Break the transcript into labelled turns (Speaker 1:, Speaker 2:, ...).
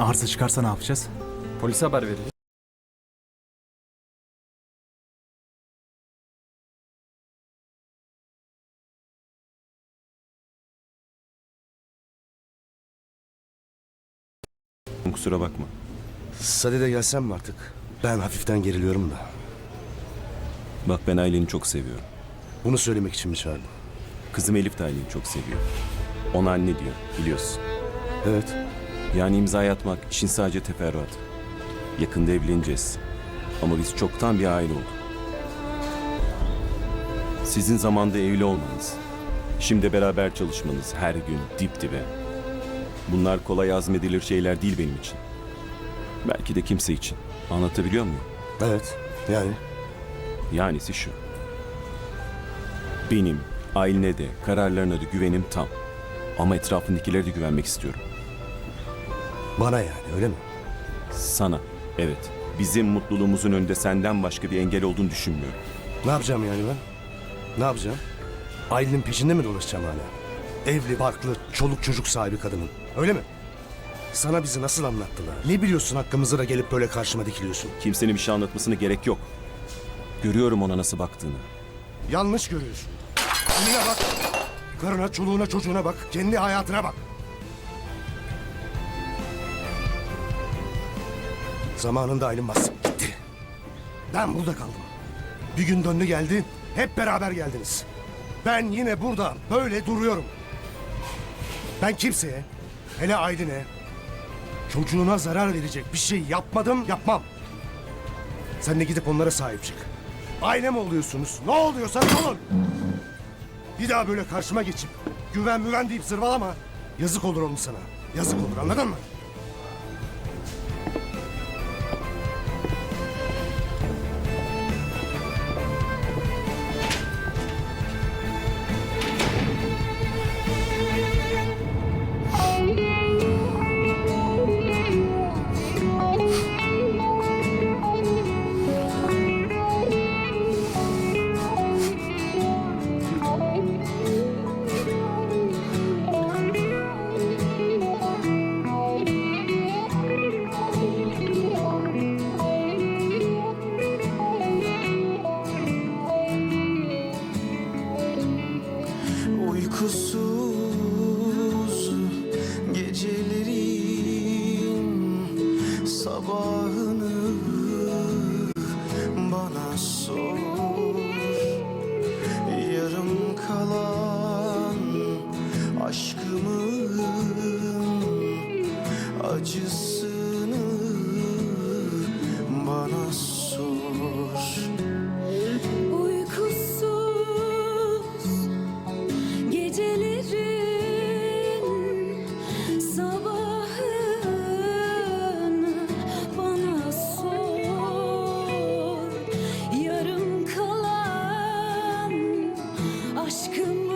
Speaker 1: Arıza çıkarsa ne yapacağız?
Speaker 2: Polise haber vereceğiz.
Speaker 3: Kusura bakma.
Speaker 4: Sadede gelsem mi artık? Ben hafiften geriliyorum da.
Speaker 3: Bak ben Aylin'i çok seviyorum.
Speaker 4: Bunu söylemek için mi çağırdın?
Speaker 3: Kızım Elif de Aylin'i çok seviyor. Ona anne diyor biliyorsun.
Speaker 4: Evet.
Speaker 3: Yani imza atmak işin sadece teferruatı. Yakında evleneceğiz. Ama biz çoktan bir aile olduk. Sizin zamanda evli olmanız, şimdi beraber çalışmanız her gün dip dibe. Bunlar kolay azmedilir şeyler değil benim için. Belki de kimse için. Anlatabiliyor muyum?
Speaker 4: Evet. Yani
Speaker 3: Yanisi şu. Benim Aylin'e de kararlarına da güvenim tam. Ama etrafındakilere de güvenmek istiyorum.
Speaker 4: Bana yani öyle mi?
Speaker 3: Sana, evet. Bizim mutluluğumuzun önünde senden başka bir engel olduğunu düşünmüyorum.
Speaker 4: Ne yapacağım yani ben? Ne yapacağım? Ailenin peşinde mi dolaşacağım hala? Evli, barklı, çoluk çocuk sahibi kadının. Öyle mi? Sana bizi nasıl anlattılar? Ne biliyorsun hakkımızda da gelip böyle karşıma dikiliyorsun?
Speaker 3: Kimsenin bir şey anlatmasına gerek yok. Görüyorum ona nasıl baktığını.
Speaker 4: Yanlış görüyorsun. Kendine bak. Karına, çoluğuna, çocuğuna bak. Kendi hayatına bak. Zamanında ailem basıp gitti. Ben burada kaldım. Bir gün döndü geldi. Hep beraber geldiniz. Ben yine burada böyle duruyorum. Ben kimseye, hele Aylin'e, çocuğuna zarar verecek bir şey yapmadım, yapmam. Sen de gidip onlara sahip çık. Aile mi oluyorsunuz? Ne oluyorsanız olun. Bir daha böyle karşıma geçip güven müven deyip zırvalama. Yazık olur oğlum sana. Yazık olur anladın mı?
Speaker 5: Aşkımın